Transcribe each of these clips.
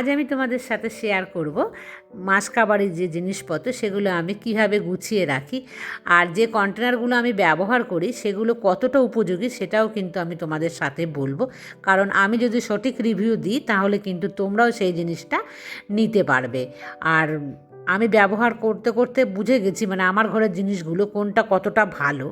আজ আমি তোমাদের সাথে শেয়ার করব মাসকাবাড়ির যে জিনিসপত্র, সেগুলো আমি কীভাবে গুছিয়ে রাখি আর যে কন্টেনারগুলো আমি ব্যবহার করি, সেগুলো কতটা উপযোগী সেটাও কিন্তু আমি তোমাদের সাথে বলব। কারণ আমি যদি সঠিক রিভিউ দিই, তাহলে কিন্তু তোমরাও সেই জিনিসটা নিতে পারবে। আর আমি ব্যবহার করতে করতে বুঝে গেছি মানে আমার ঘরের জিনিসগুলো কোনটা কতটা ভালো।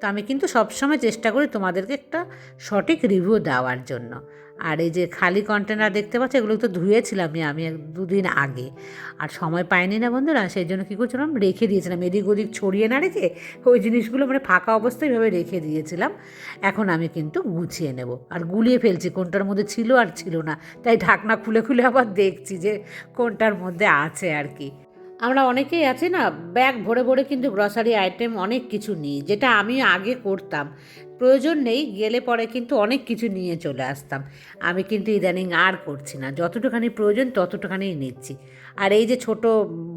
তো আমি কিন্তু সবসময় চেষ্টা করি তোমাদেরকে একটা সঠিক রিভিউ দেওয়ার জন্য। আর এই যে খালি কন্টেনার দেখতে পাচ্ছ, এগুলো তো ধুয়েছিলাম আমি দুদিন আগে। আর সময় পাইনি না বন্ধুরা, সেই জন্য কী করছিলাম, রেখে দিয়েছিলাম। এদিক ওদিক ছড়িয়ে না রেখে ওই জিনিসগুলো মানে ফাঁকা অবস্থায় এভাবে রেখে দিয়েছিলাম। এখন আমি কিন্তু গুছিয়ে নেব। আর গুলিয়ে ফেলছি, কোনটার মধ্যে ছিল আর ছিল না। তাই ঢাকনা খুলে খুলে আবার দেখছি যে কোনটার মধ্যে আছে আর কি। আমরা অনেকেই আছি না, ব্যাগ ভরে ভরে কিন্তু গ্রসারি আইটেম অনেক কিছু নিই, যেটা আমি আগে করতাম। প্রয়োজন নেই, গেলে পরে কিন্তু অনেক কিছু নিয়ে চলে আসতাম। আমি কিন্তু ইদানিং আর করছি না, যতটুখানি প্রয়োজন ততটুখানিই নিচ্ছি। আর এই যে ছোট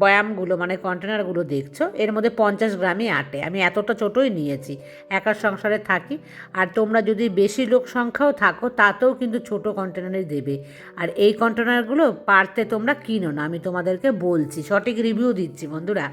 বয়ামগুলো মানে কন্টেনারগুলো দেখছ, এর মধ্যে পঞ্চাশ গ্রামই আটে। আমি এতটা ছোটোই নিয়েছি একার সংসারে থাকি। আর তোমরা যদি বেশি লোক সংখ্যাও থাকো, তাতেও কিন্তু ছোট কন্টেনারে দেবে। আর এই কন্টেনারগুলো পারতে তোমরা কিনো না, আমি তোমাদেরকে বলছি, সঠিক রিভিউ দিচ্ছি বন্ধুরা।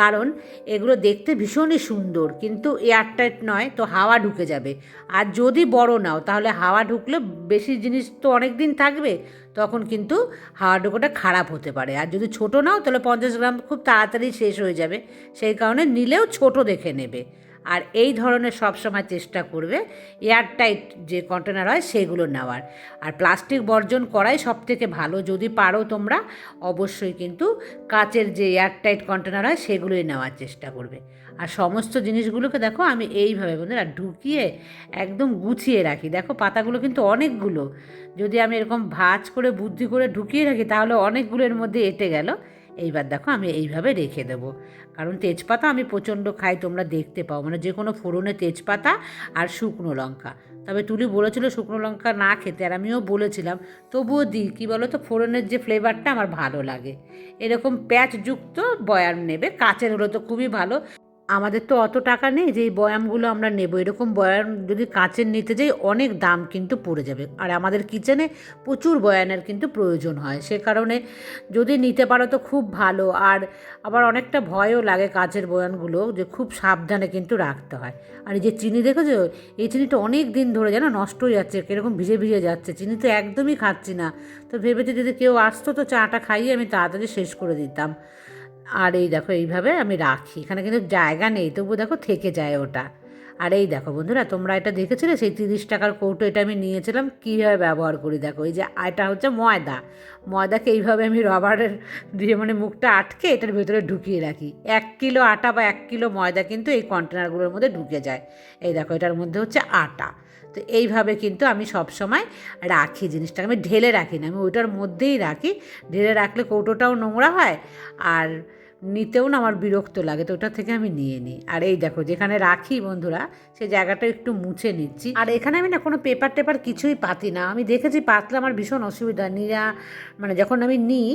কারণ এগুলো দেখতে ভীষণই সুন্দর, কিন্তু এয়ারটাইট নয়, তো হাওয়া ঢুকে যাবে। আর যদি বড় নাও, তাহলে হাওয়া ঢুকলে বেশি জিনিস তো অনেক দিন থাকবে, তখন কিন্তু হাওয়া ঢুকোটা খারাপ হতে পারে। আর যদি ছোট নাও, তাহলে পঞ্চাশ গ্রাম খুব তাড়াতাড়ি শেষ হয়ে যাবে। সেই কারণে নিলেও ছোট দেখে নেবে। আর এই ধরনের সবসময় চেষ্টা করবে এয়ারটাইট যে কন্টেনার হয় সেগুলো নেওয়ার। আর প্লাস্টিক বর্জন করাই সব থেকে ভালো। যদি পারো তোমরা, অবশ্যই কিন্তু কাচের যে এয়ারটাইট কন্টেনার হয় সেগুলোই নেওয়ার চেষ্টা করবে। আর সমস্ত জিনিসগুলোকে দেখো আমি এইভাবে বন্ধুরা ঢুকিয়ে একদম গুছিয়ে রাখি। দেখো পাতাগুলো কিন্তু অনেকগুলো। যদি আমি এরকম ভাঁজ করে, বুদ্ধি করে ঢুকিয়ে রাখি, তাহলে অনেকগুলোর মধ্যে এঁটে গেল। এইবার দেখো আমি এইভাবে রেখে দেবো। কারণ তেজপাতা আমি প্রচণ্ড খাই, তোমরা দেখতে পাও। মানে যে কোনো ফোড়নে তেজপাতা আর শুকনো লঙ্কা। তবে তুলি বলেছিল শুকনো লঙ্কা না খেতে, আর আমিও বলেছিলাম, তবুও দিই। কী বলো তো ফোড়নের যে ফ্লেভারটা আমার ভালো লাগে। এরকম প্যাচযুক্ত বয়াম নেবে। কাঁচের হলে তো খুবই ভালো। আমাদের তো অত টাকা নেই যে এই বয়ামগুলো আমরা নেব। এরকম বয়াম যদি কাঁচের নিতে যাই, অনেক দাম কিন্তু পড়ে যাবে। আর আমাদের কিচেনে প্রচুর বয়ানের কিন্তু প্রয়োজন হয়। সে কারণে যদি নিতে পারো তো খুব ভালো। আর আবার অনেকটা ভয়ও লাগে কাঁচের বয়ানগুলো যে খুব সাবধানে কিন্তু রাখতে হয়। আর এই যে চিনি দেখেছ? এই চিনিটা অনেক দিন ধরে যেন নষ্ট হয়ে যাচ্ছে, কীরকম ভিজে ভিজে যাচ্ছে। চিনি তো একদমই খাচ্ছি না। তো ভেবেছি যদি কেউ আসতো তো চাটা খাইয়ে আমি তাড়াতাড়ি শেষ করে দিতাম। আর এই দেখো, এইভাবে আমি রাখি। এখানে কিন্তু জায়গা নেই তবু দেখো থেকে যায় ওটা। আর এই দেখো বন্ধুরা, তোমরা এটা দেখেছিলে? সেই তিরিশ টাকার কৌটো এটা আমি নিয়েছিলাম, কীভাবে ব্যবহার করি দেখো? এই যে এটা হচ্ছে ময়দা। ময়দাকে এইভাবে আমি রবারের দিয়ে মানে মুখটা আটকে এটার ভেতরে ঢুকিয়ে রাখি। এক কিলো আটা বা এক কিলো ময়দা কিন্তু এই কন্টেনারগুলোর মধ্যে ঢুকে যায়। এই দেখো, এটার মধ্যে হচ্ছে আটা। তো এইভাবে কিন্তু আমি সব সময় রাখি জিনিসটাকে। আমি ঢেলে রাখি না, আমি ওইটার মধ্যেই রাখি। ঢেলে রাখলে কৌটোটাও নোংরা হয় আর নিতেও না আমার বিরক্ত লাগে, তো ওটা থেকে আমি নিয়ে নিই। আর এই দেখো, যেখানে রাখি বন্ধুরা সেই জায়গাটা একটু মুছে নিচ্ছি। আর এখানে আমি না কোনো পেপার টেপার কিছুই পাতি না। আমি দেখেছি পাতলে আমার ভীষণ অসুবিধা, নিরা মানে যখন আমি নিই,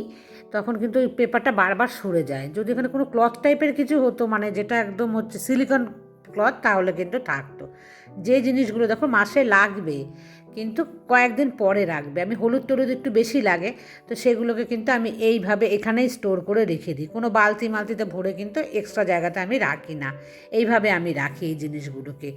তখন কিন্তু ওই পেপারটা বারবার সরে যায়। যদি এখানে কোনো ক্লথ টাইপের কিছু হতো মানে যেটা একদম হচ্ছে সিলিকন ক্লথ তাহলে কিন্তু থাকতো। যে জিনিসগুলো দেখো মাসে লাগবে কিন্তু কয়েকদিন পরে রাখবে। আমি হলুদ টলুদ একটু বেশি লাগে, তো সেগুলোকে কিন্তু আমি এইভাবে এখানেই স্টোর করে রেখে দিই। কোনো বালতি মালতিতে ভরে কিন্তু এক্সট্রা জায়গাতে আমি রাখি না। এইভাবে আমি রাখি এই জিনিসগুলোকে।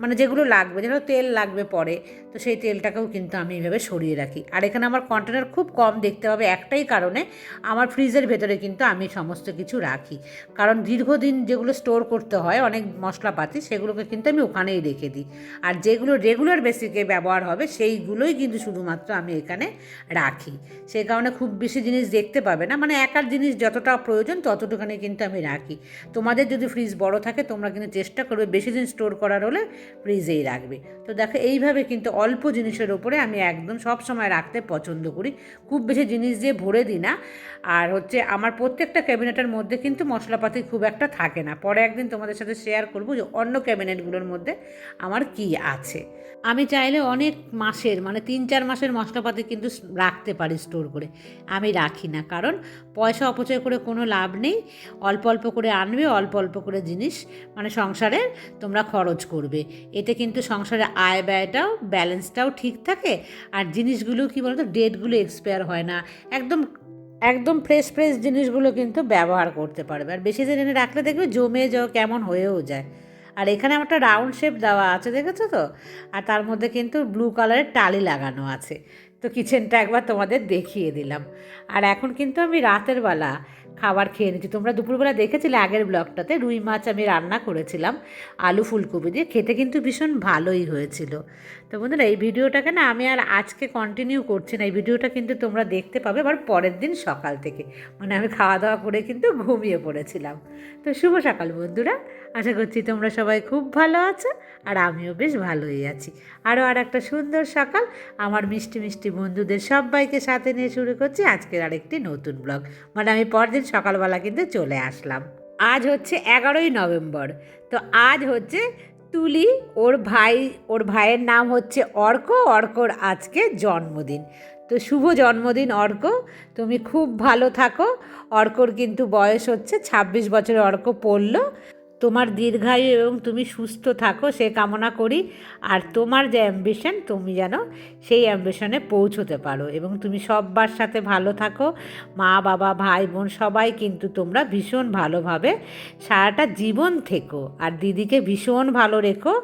মানে যেগুলো লাগবে যেন তেল লাগবে পরে, তো সেই তেলটাকেও কিন্তু আমি এইভাবে সরিয়ে রাখি। আর এখানে আমার কন্টেনার খুব কম দেখতে পাবে একটাই কারণে, আমার ফ্রিজের ভেতরে কিন্তু আমি সমস্ত কিছু রাখি। কারণ দীর্ঘদিন যেগুলো স্টোর করতে হয়, অনেক মশলাপাতি, সেগুলোকে কিন্তু আমি ওখানেই রেখে দিই। আর যেগুলো রেগুলার বেসিকে ব্যবহার হবে সেইগুলোই কিন্তু শুধুমাত্র আমি এখানে রাখি। সেই কারণে খুব বেশি জিনিস দেখতে পাবে না। মানে একার জিনিস যতটা প্রয়োজন ততটুখানি কিন্তু আমি রাখি। তোমাদের যদি ফ্রিজ বড় থাকে, তোমরা কিন্তু চেষ্টা করবে বেশি দিন স্টোর করার হলে ফ্রিজেই রাখবে। তো দেখো, এইভাবে কিন্তু অল্প জিনিসের ওপরে আমি একদম সব সময় রাখতে পছন্দ করি। খুব বেশি জিনিস দিয়ে ভরে দিই না। আর হচ্ছে আমার প্রত্যেকটা ক্যাবিনেটের মধ্যে কিন্তু মশলাপাতি খুব একটা থাকে না। পরে একদিন তোমাদের সাথে শেয়ার করব যে অন্য ক্যাবিনেটগুলোর মধ্যে আমার কি আছে। আমি চাইলে অনেক মাসের মানে তিন চার মাসের মশলাপাতি কিন্তু রাখতে পারি স্টোর করে। আমি রাখি না, কারণ পয়সা অপচয় করে কোনো লাভ নেই। অল্প অল্প করে আনবে, অল্প অল্প করে জিনিস মানে সংসারে তোমরা খরচ করবে। এতে কিন্তু সংসারে আয় ব্যয়টাও ব্যালেন্সটাও ঠিক থাকে। আর জিনিসগুলো কী বলতো ডেটগুলো এক্সপায়ার হয় না। একদম একদম ফ্রেশ ফ্রেশ জিনিসগুলো কিন্তু ব্যবহার করতে পারবে। আর বেশি দিন এনে রাখলে দেখবে জমে যাও, কেমন হয়েও যায়। আর এখানে একটা রাউন্ড শেপ দেওয়া আছে, দেখেছ তো? আর তার মধ্যে কিন্তু ব্লু কালারের টালি লাগানো আছে। তো কিচেনটা একবার তোমাদের দেখিয়ে দিলাম। আর এখন কিন্তু আমি রাতের বেলা খাবার খেয়ে নিচ্ছি। তোমরা দুপুরবেলা দেখেছিলে আগের ব্লগটাতে রুই মাছ আমি রান্না করেছিলাম, আলু ফুলকপি দিয়ে। খেতে কিন্তু ভীষণ ভালোই হয়েছিল। তো বন্ধুরা, এই ভিডিওটাকে না আমি আর আজকে কন্টিনিউ করছি না। এই ভিডিওটা কিন্তু তোমরা দেখতে পাবে আবার পরের দিন সকাল থেকে। মানে আমি খাওয়া দাওয়া করে কিন্তু ঘুমিয়ে পড়েছিলাম। তো শুভ সকাল বন্ধুরা। আশা করছি তোমরা সবাই খুব ভালো আছো আর আমিও বেশ ভালোই আছি। আরও আর একটা সুন্দর সকাল। আমার মিষ্টি মিষ্টি বন্ধুদের সবাইকে সাথে নিয়ে শুরু করছি আজকের আরেকটি নতুন ব্লগ। মানে আমি পরদিন সকালবেলা কিন্তু চলে আসলাম। আজ হচ্ছে এগারোই নভেম্বর। তো আজ হচ্ছে তুলি, ওর ভাই, ওর ভাইয়ের নাম হচ্ছে অর্ক, অর্কর আজকে জন্মদিন। তো শুভ জন্মদিন, অর্ক। তুমি খুব ভালো থাকো। অর্কর কিন্তু বয়স হচ্ছে, ছাব্বিশ বছরের অর্ক পড়ল। তোমার দীর্ঘায়ু এবং তুমি সুস্থ থাকো, সে কামনা করি। আর তোমার যে অ্যাম্বিশন তুমি যেন সেই অ্যাম্বিশনে পৌঁছতে পারো এবং তুমি সব্বার সাথে ভালো থাকো। মা, বাবা, ভাই, বোন সবাই কিন্তু তোমরা ভীষণ ভালোভাবে সারাটা জীবন থেকো। আর দিদিকে ভীষণ ভালো রেখো,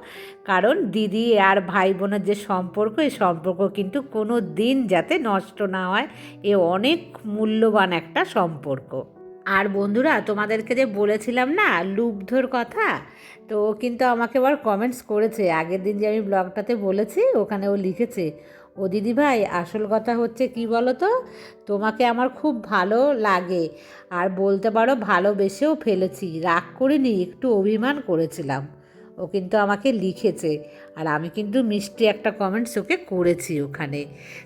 কারণ দিদি আর ভাই বোনের যে সম্পর্ক, এই সম্পর্ক কিন্তু কোনো দিন যাতে নষ্ট না হয়। এ অনেক মূল্যবান একটা সম্পর্ক। আর বন্ধুরা, তোমাদেরকে যে বলেছিলাম না, লুব্ধর কথা, তো কিন্তু আমাকে আবার কমেন্টস করেছে। আগের দিন যে আমি ব্লগটাতে বলেছি, ওখানে ও লিখেছে, ও দিদি ভাই, আসল কথা হচ্ছে কি বলো তো তোমাকে আমার খুব ভালো লাগে, আর বলতে পারো ভালোবেসেও ফেলেছি। রাগ করিনি, একটু অভিমান করেছিলাম। ও কিন্তু আমাকে লিখেছে। আর আমি কিন্তু মিষ্টি একটা কমেন্টস ওকে করেছি ওখানে।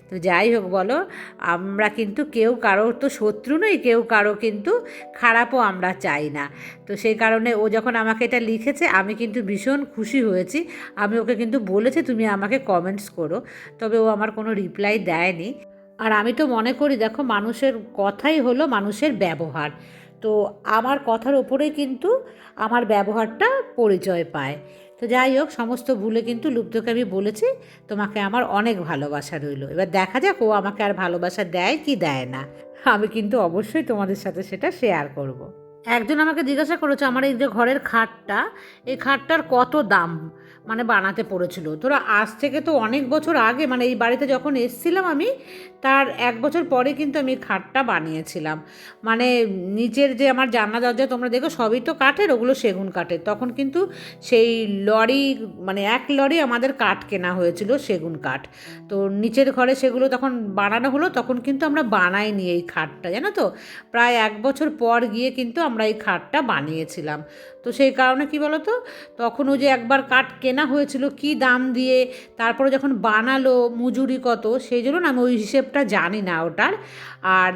তো যাই হোক বলো, আমরা কিন্তু কেউ কারোর তো শত্রু নই, কেউ কারও কিন্তু খারাপও আমরা চাই না। তো সেই কারণে ও যখন আমাকে এটা লিখেছে, আমি কিন্তু ভীষণ খুশি হয়েছি। আমি ওকে কিন্তু বলেছি, তুমি আমাকে কমেন্টস করো। তবে ও আমার কোনো রিপ্লাই দেয়নি। আর আমি তো মনে করি, দেখো, মানুষের কথাই হলো মানুষের ব্যবহার। তো আমার কথার ওপরেই কিন্তু আমার ব্যবহারটা পরিচয় পায়। তো যাই হোক, সমস্ত ভুলে কিন্তু লুপ্তকে আমি বলেছি, তোমাকে আমার অনেক ভালোবাসা রইল। এবার দেখা যাক ও আমাকে আর ভালোবাসা দেয় কি দেয় না। আমি কিন্তু অবশ্যই তোমাদের সাথে সেটা শেয়ার করব। একজন আমাকে জিজ্ঞাসা করেছে, আমার এই যে ঘরের খাটটা, এই খাটটার কত দাম? মানে বানাতে পড়েছিল। তোরা আজ থেকে তো অনেক বছর আগে মানে এই বাড়িতে যখন এসছিলাম আমি, তার এক বছর পরে কিন্তু আমি খাটটা বানিয়েছিলাম। মানে নিচের যে আমার জানলা দরজা তোমরা দেখো, সবই তো কাঠের, ওগুলো সেগুন কাঠের। তখন কিন্তু সেই লরি মানে এক লরি আমাদের কাঠ কেনা হয়েছিল, সেগুন কাঠ। তো নিচের ঘরে সেগুলো তখন বানানো হলো, তখন কিন্তু আমরা বানাইনি এই খাটটা, জানো তো? প্রায় এক বছর পর গিয়ে কিন্তু আমরা এই খাটটা বানিয়েছিলাম। তো সেই কারণে কি বলো তো তখন ও যে একবার কাঠ কেনা হয়েছিল, কি দাম দিয়ে, তারপরে যখন বানালো মজুরি কত, সেই জন্য না আমি ওই হিসেবটা জানি না ওটার। আর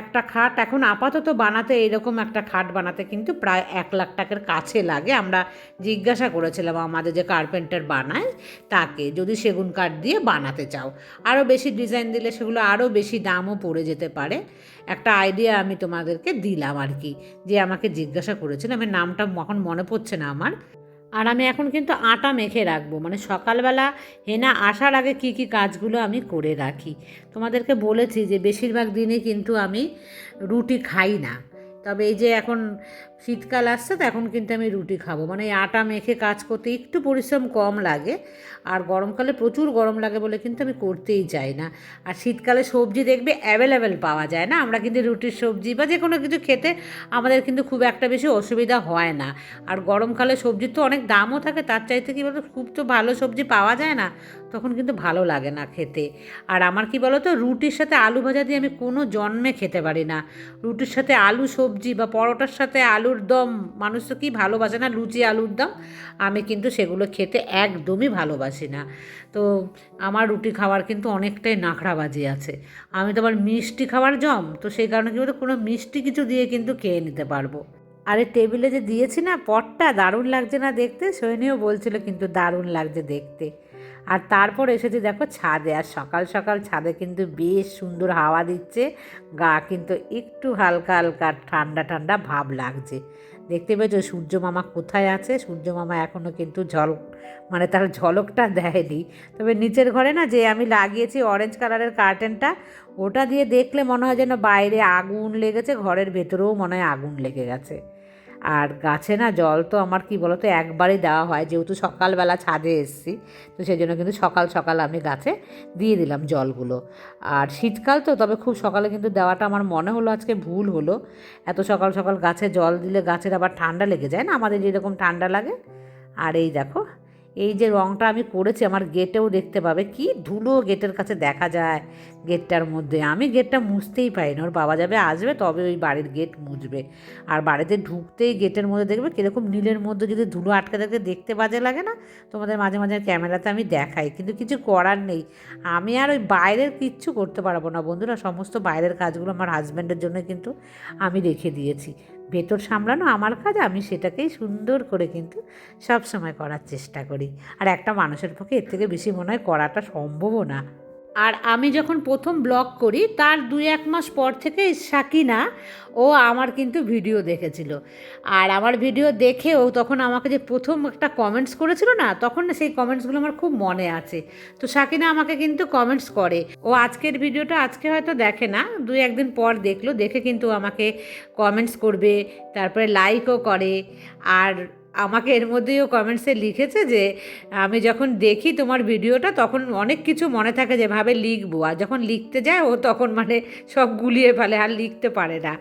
একটা খাট এখন আপাতত বানাতে এরকম একটা খাট বানাতে কিন্তু প্রায় এক লাখ টাকার কাছে লাগে। আমরা জিজ্ঞাসা করেছিলাম, আমাদের যে কার্পেন্টার বানায় তাকে যদি সেগুন কাঠ দিয়ে বানাতে চাও। আরও বেশি ডিজাইন দিলে সেগুলো আরও বেশি দামও পড়ে যেতে পারে। একটা আইডিয়া আমি তোমাদেরকে দিলাম আর কি, যে আমাকে জিজ্ঞাসা করেছিল। আমি নামটা এখন মনে পড়ছে না আমার। আর আমি এখন কিন্তু আটা মেখে রাখব। মানে সকালবেলা হেনা আসার আগে কি কি কাজগুলো আমি করে রাখি। তোমাদেরকে বলেছি যে, বেশিরভাগ দিনই কিন্তু আমি রুটি খাই না। তবে এই যে এখন শীতকাল আসছে, তো এখন কিন্তু আমি রুটি খাব। মানে এই আটা মেখে কাজ করতে একটু পরিশ্রম কম লাগে, আর গরমকালে প্রচুর গরম লাগে বলে কিন্তু আমি করতেই চাই না। আর শীতকালে সবজি দেখবে অ্যাভেলেবেল পাওয়া যায় না। আমরা কিন্তু রুটির সবজি বা যে কোনো কিছু খেতে আমাদের কিন্তু খুব একটা বেশি অসুবিধা হয় না। আর গরমকালে সবজির তো অনেক দামও থাকে, তার চাইতে কী বলতো, খুব তো ভালো সবজি পাওয়া যায় না, তখন কিন্তু ভালো লাগে না খেতে। আর আমার কি বলো তো রুটির সাথে আলু ভাজা দিয়ে আমি কোনো জন্মে খেতে পারি না। রুটির সাথে আলু সবজি বা পরোটার সাথে আলুর দম মানুষ তো কি ভালোবাসে না? লুচি, আলুর দম। আমি কিন্তু সেগুলো খেতে একদমই ভালোবাসি না। তো আমার রুটি খাওয়ার কিন্তু অনেকটাই নাখড়াবাজি আছে। আমি তো আবার মিষ্টি খাওয়ার জম, তো সেই কারণে কি বলতো, কোনো মিষ্টি কিছু দিয়ে কিন্তু খেয়ে নিতে পারব। আরে টেবিলে যে দিয়েছি না, পটটা দারুণ লাগছে না দেখতে? সৈনীও বলছিল কিন্তু দারুণ লাগছে দেখতে। আর তারপর এসেছি দেখো ছাদে, আর সকাল সকাল ছাদে কিন্তু বেশ সুন্দর হাওয়া দিচ্ছে। গা কিন্তু একটু হালকা হালকা ঠান্ডা ঠান্ডা ভাব লাগছে। দেখতে পেয়েছ সূর্য মামা কোথায় আছে? সূর্য মামা এখনও কিন্তু ঝলক মানে তার ঝলকটা দেয়নি। তবে নিচের ঘরে না যে আমি লাগিয়েছি অরেঞ্জ কালারের কার্টেনটা ওটা দিয়ে দেখলে মনে হয় যেন বাইরে আগুন লেগেছে, ঘরের ভেতরেও মনে হয় আগুন লেগে গেছে। আর গাছে না জল তো আমার কি বলতো একবারই দেওয়া হয়, যেহেতু সকালবেলা ছাদে এসেছি, তো সেই জন্য কিন্তু সকাল সকাল আমি গাছে দিয়ে দিলাম জলগুলো। আর শীতকাল তো, তবে খুব সকালে কিন্তু দেওয়াটা আমার মনে হলো আজকে ভুল হলো। এত সকাল সকাল গাছে জল দিলে গাছের আবার ঠান্ডা লেগে যায় না? আমাদের যেরকম ঠান্ডা লাগে। আর এই দেখো এই যে রঙটা আমি করেছি, আমার গেটেও দেখতে পাবে। কি ধুলো গেটের কাছে দেখা যায় গেটটার মধ্যে। আমি গেটটা মুছতেই পারি না ওর বাবা যাবে, আসবে, তবে ওই বাড়ির গেট মুছবে। আর বাড়িতে ঢুকতেই গেটের মধ্যে দেখবে কীরকম নীলের মধ্যে যদি ধুলো আটকে থাকে দেখতে বাজে লাগে না, তোমাদের মাঝে মাঝে ক্যামেরাতে আমি দেখাই। কিন্তু কিছু করার নেই। আমি আর ওই বাইরের কিচ্ছু করতে পারব না। বন্ধুরা, সমস্ত বাইরের কাজগুলো আমার হাজব্যান্ডের জন্য কিন্তু আমি রেখে দিয়েছি। ভেতর সামলানো আমার কাজ, আমি সেটাকেই সুন্দর করে কিন্তু সব সময় করার চেষ্টা করি। আর একটা মানুষের পক্ষে এর থেকে বেশি মনে হয় করাটা সম্ভবও না। আর আমি যখন প্রথম ব্লগ করি, তার দুই এক মাস পর থেকে সাকিনা ও আমার কিন্তু ভিডিও দেখেছিল। আর আমার ভিডিও দেখেও তখন আমাকে যে প্রথম একটা কমেন্টস করেছিল না, তখন সেই কমেন্টসগুলো আমার খুব মনে আছে। তো সাকিনা আমাকে কিন্তু কমেন্টস করে। ও আজকের ভিডিওটা আজকে হয়তো দেখে না, দুই একদিন পর দেখল, দেখে কিন্তু আমাকে কমেন্টস করবে, তারপরে লাইকও করে। আর আমাকে এর মধ্যেও কমেন্টসে লিখেছে যে, আমি যখন দেখি তোমার ভিডিওটা, তখন অনেক কিছু মনে থাকে যে, ভাবে লিখব। আর যখন লিখতে যায়, ও তখন মানে সব গুলিয়ে ফেলে, আর লিখতে পারে না।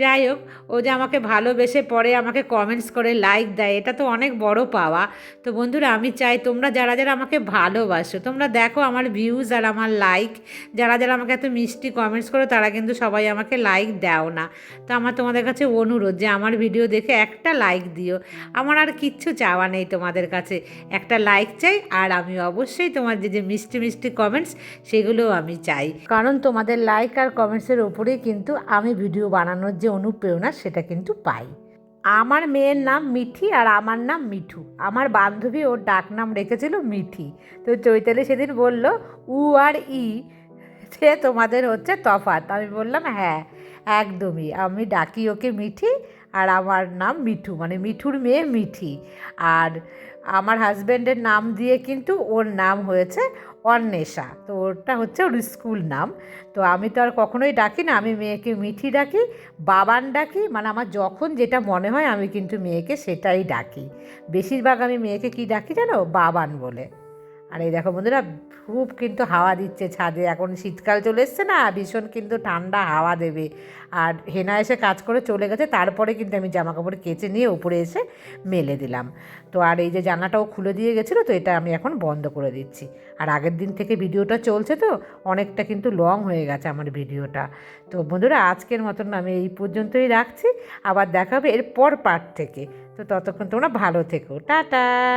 যাই হোক, ও যে আমাকে ভালোবেসে পরে আমাকে কমেন্টস করে লাইক দেয়, এটা তো অনেক বড় পাওয়া। তো বন্ধুরা, আমি চাই তোমরা যারা যারা আমাকে ভালোবাসো, তোমরা দেখো আমার ভিউজ আর আমার লাইক যারা যারা আমাকে এত মিষ্টি কমেন্টস করো, তারা কিন্তু সবাই আমাকে লাইক দাও না। তো আমার তোমাদের কাছে অনুরোধ যে, আমার ভিডিও দেখে একটা লাইক দিও। আমার আর কিচ্ছু চাওয়া নেই তোমাদের কাছে। একটা লাইক চাই, আর আমি অবশ্যই তোমার যে যে মিষ্টি মিষ্টি কমেন্টস সেগুলোও আমি চাই। কারণ তোমাদের লাইক আর কমেন্টসের ওপরেই কিন্তু আমি ভিডিও বানানোর যে অনুপ্রেরণা, সেটা কিন্তু পাই। আমার মেয়ের নাম মিঠি আর আমার নাম মিঠু। আমার বান্ধবী ওর ডাক নাম রেখেছিল মিঠি। তো চৈতালি সেদিন বলল, উ আর ই, সে তোমাদের হচ্ছে তফাৎ। আমি বললাম হ্যাঁ একদমই। আমি ডাকি ওকে মিঠি আর আমার নাম মিঠু মানে মিঠুর মেয়ে মিঠি। আর আমার হাজব্যান্ডের নাম দিয়ে কিন্তু ওর নাম হয়েছে অন্বেষা, তো ওরটা হচ্ছে ওর স্কুল নাম। তো আমি তো আর কখনোই ডাকি না, আমি মেয়েকে মিঠি ডাকি, বাবান ডাকি মানে আমার যখন যেটা মনে হয় আমি কিন্তু মেয়েকে সেটাই ডাকি। বেশিরভাগ আমি মেয়েকে কি ডাকি জানো? বাবান বলে। আর এই দেখো বন্ধুরা খুব কিন্তু হাওয়া দিচ্ছে ছাদে। এখন শীতকাল চলে এসছে না, ভীষণ কিন্তু ঠান্ডা হাওয়া দেবে। আর হেনা এসে কাজ করে চলে গেছে, তারপরে কিন্তু আমি জামা কাপড় কেচে নিয়ে উপরে এসে মেলে দিলাম। তো আর এই যে জানাটাও খুলে দিয়ে গেছিল, তো এটা আমি এখন বন্ধ করে দিচ্ছি। আর আগের দিন থেকে ভিডিওটা চলছে তো, অনেকটা কিন্তু লং হয়ে গেছে আমার ভিডিওটা। তো বন্ধুরা, আজকের মতন আমি এই পর্যন্তই রাখছি। আবার দেখাবে এরপর পার্ট থেকে। তো ততক্ষণ তোমরা ভালো থেকো। টাটা!